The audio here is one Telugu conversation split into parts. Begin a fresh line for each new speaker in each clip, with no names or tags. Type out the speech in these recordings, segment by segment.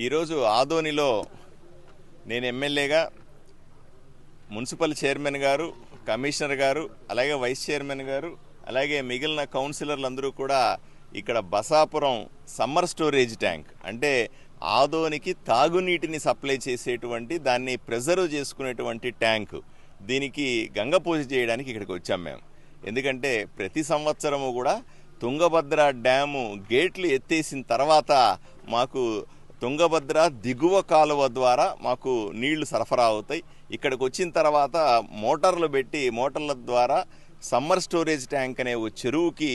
ఈరోజు ఆదోనిలో నేను ఎమ్మెల్యేగా మున్సిపల్ చైర్మన్ గారు కమిషనర్ గారు అలాగే వైస్ చైర్మన్ గారు అలాగే మిగిలిన కౌన్సిలర్లు అందరూ కూడా ఇక్కడ బసాపురం సమ్మర్ స్టోరేజ్ ట్యాంక్ అంటే ఆదోనికి తాగునీటిని సప్లై చేసేటువంటి దాన్ని ప్రిజర్వ్ చేసుకునేటువంటి ట్యాంక్. దీనికి గంగ పూజ చేయడానికి ఇక్కడికి వచ్చాం మేము. ఎందుకంటే ప్రతి సంవత్సరము కూడా తుంగభద్ర డ్యాము గేట్లు ఎత్తేసిన తర్వాత మాకు తుంగభద్ర దిగువ కాలువ ద్వారా మాకు నీళ్ళు సరఫరా అవుతాయి. ఇక్కడికి వచ్చిన తర్వాత మోటార్లు పెట్టి మోటార్ల ద్వారా సమ్మర్ స్టోరేజ్ ట్యాంక్ అనే ఓ చెరువుకి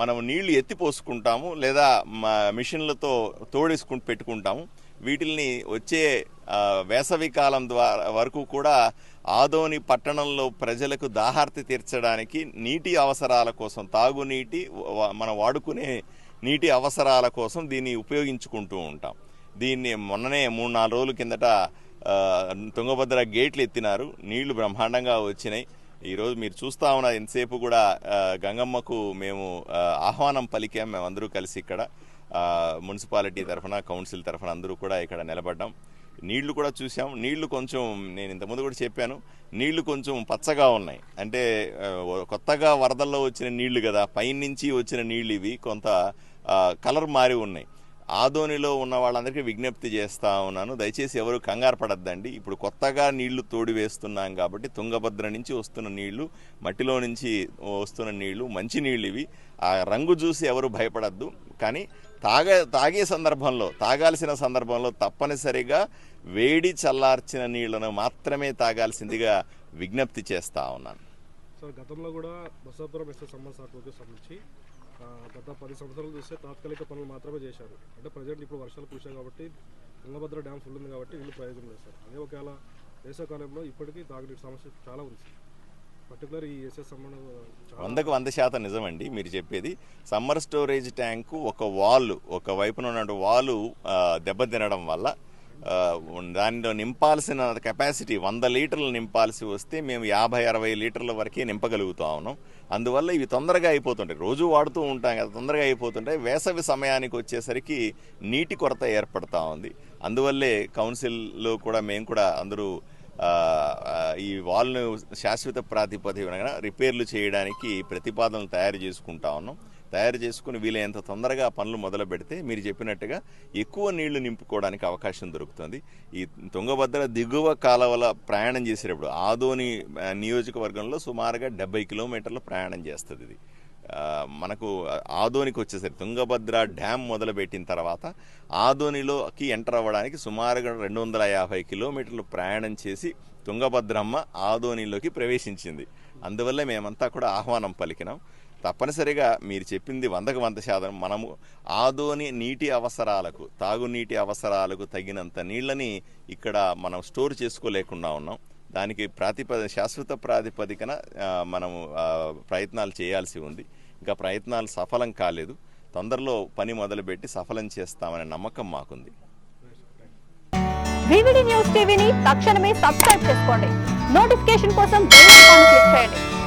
మనం నీళ్ళు ఎత్తి పోసుకుంటాము లేదా మిషన్లతో తోడేసుకు పెట్టుకుంటాము. వీటిల్ని వచ్చే వేసవి కాలం ద్వారా వరకు కూడా ఆదోని పట్టణంలో ప్రజలకు దాహార్తి తీర్చడానికి నీటి అవసరాల కోసం తాగునీటి మనం వాడుకునే నీటి అవసరాల కోసం దీన్ని ఉపయోగించుకుంటూ ఉంటాం. దీన్ని మొన్ననే మూడు నాలుగు రోజుల కిందట తుంగభద్ర గేట్లు ఎత్తినారు. నీళ్ళు బ్రహ్మాండంగా వచ్చినాయి. ఈరోజు మీరు చూస్తా ఉన్న ఎంతసేపు కూడా గంగమ్మకు మేము ఆహ్వానం పలికాం. మేమందరూ కలిసి ఇక్కడ మున్సిపాలిటీ తరఫున కౌన్సిల్ తరఫున అందరూ కూడా ఇక్కడ నిలబడ్డాం. నీళ్ళు కూడా చూసాం నీళ్ళు కొంచెం నేను ఇంతకుముందు కూడా చెప్పాను నీళ్ళు కొంచెం పచ్చగా ఉన్నాయి. అంటే కొత్తగా వరదల్లో వచ్చిన నీళ్ళు కదా పైనుంచి వచ్చిన నీళ్ళు ఇవి. కొంత కలర్ మారి ఉన్నాయి. ఆదోనిలో ఉన్న వాళ్ళందరికీ విజ్ఞప్తి చేస్తా ఉన్నాను. దయచేసి ఎవరు కంగారు పడద్దండి. ఇప్పుడు కొత్తగా నీళ్ళు తోడి వేస్తున్నాం కాబట్టి తుంగభద్ర నుంచి వస్తున్న నీళ్ళు మట్టిలో నుంచి వస్తున్న నీళ్ళు మంచి నీళ్ళు ఇవి. ఆ రంగు చూసి ఎవరు భయపడద్దు. కానీ తాగ తాగే సందర్భంలో తాగాల్సిన సందర్భంలో తప్పనిసరిగా వేడి చల్లార్చిన నీళ్ళను మాత్రమే తాగాల్సిందిగా విజ్ఞప్తి చేస్తా ఉన్నాను.
సార్ గతంలో కూడా బసాపురం ఎస్ఎస్ సమ్మర్ సాకులకు సంబంధించి గత పది సంవత్సరాలు చూస్తే తాత్కాలిక పనులు మాత్రమే చేశారు. అంటే ప్రజెంట్ ఇప్పుడు వర్షాలు కురిశాయి కాబట్టి తుంగభద్ర డ్యామ్ ఫుల్ ఉంది కాబట్టి వీళ్ళు ప్రయోజనం లేదు సార్. అదే ఒకవేళ వేసవకాలంలో ఇప్పటికీ తాగునీటి సమస్య చాలా ఉంది సార్. పర్టికులర్ ఈ ఎస్ఎస్ సమ్మర్
వందకు వంద శాతం నిజమండి మీరు చెప్పేది. సమ్మర్ స్టోరేజ్ ట్యాంకు ఒక వాల్ ఒక వైపున ఉన్న వాలు దెబ్బతినడం వల్ల దానిలో నింపాల్సిన కెపాసిటీ వంద లీటర్లు నింపాల్సి వస్తే మేము యాభై అరవై లీటర్ల వరకే నింపగలుగుతా ఉన్నాం. అందువల్ల ఇవి తొందరగా అయిపోతుంటాయి. రోజు వాడుతూ ఉంటాం కదా తొందరగా అయిపోతుంటాయి. వేసవి సమయానికి వచ్చేసరికి నీటి కొరత ఏర్పడతా ఉంది. అందువల్లే కౌన్సిల్లో కూడా మేము కూడా అందరూ ఈ వాల్ను శాశ్వత ప్రాతిపదికన రిపేర్లు చేయడానికి ప్రతిపాదనలు తయారు చేసుకుంటా ఉన్నాం. తయారు చేసుకుని వీలైనంత తొందరగా పనులు మొదలు పెడితే మీరు చెప్పినట్టుగా ఎక్కువ నీళ్ళు నింపుకోవడానికి అవకాశం దొరుకుతుంది. ఈ తుంగభద్ర దిగువ కాలవల ప్రయాణం చేసేటప్పుడు ఆదోని నియోజకవర్గంలో సుమారుగా డెబ్బై కిలోమీటర్లు ప్రయాణం చేస్తుంది ఇది. మనకు ఆదోనికి వచ్చేసరికి తుంగభద్ర డ్యామ్ మొదలుపెట్టిన తర్వాత ఆదోనిలోకి ఎంటర్ అవ్వడానికి సుమారుగా రెండు వందల యాభై కిలోమీటర్లు ప్రయాణం చేసి తుంగభద్రమ్మ ఆదోనిలోకి ప్రవేశించింది. అందువల్ల మేమంతా కూడా ఆహ్వానం పలికినాం. తప్పనిసరిగా మీరు చెప్పింది వందకు వంద శాతం మనము ఆదోని నీటి అవసరాలకు తాగునీటి అవసరాలకు తగినంత నీళ్ళని ఇక్కడ మనం స్టోర్ చేసుకోలేకుండా ఉన్నాం. దానికి ప్రాతిపద శాశ్వత ప్రాతిపదికన మనము ప్రయత్నాలు చేయాల్సి ఉంది. ఇంకా ప్రయత్నాలు సఫలం కాలేదు. తొందరలో పని మొదలుపెట్టి సఫలం చేస్తామనే నమ్మకం మాకుంది.
న్యూస్ టీవీని తక్షణమే సబ్స్క్రైబ్ చేసుకోండి. నోటిఫికేషన్ కోసం క్లిక్ చేయండి.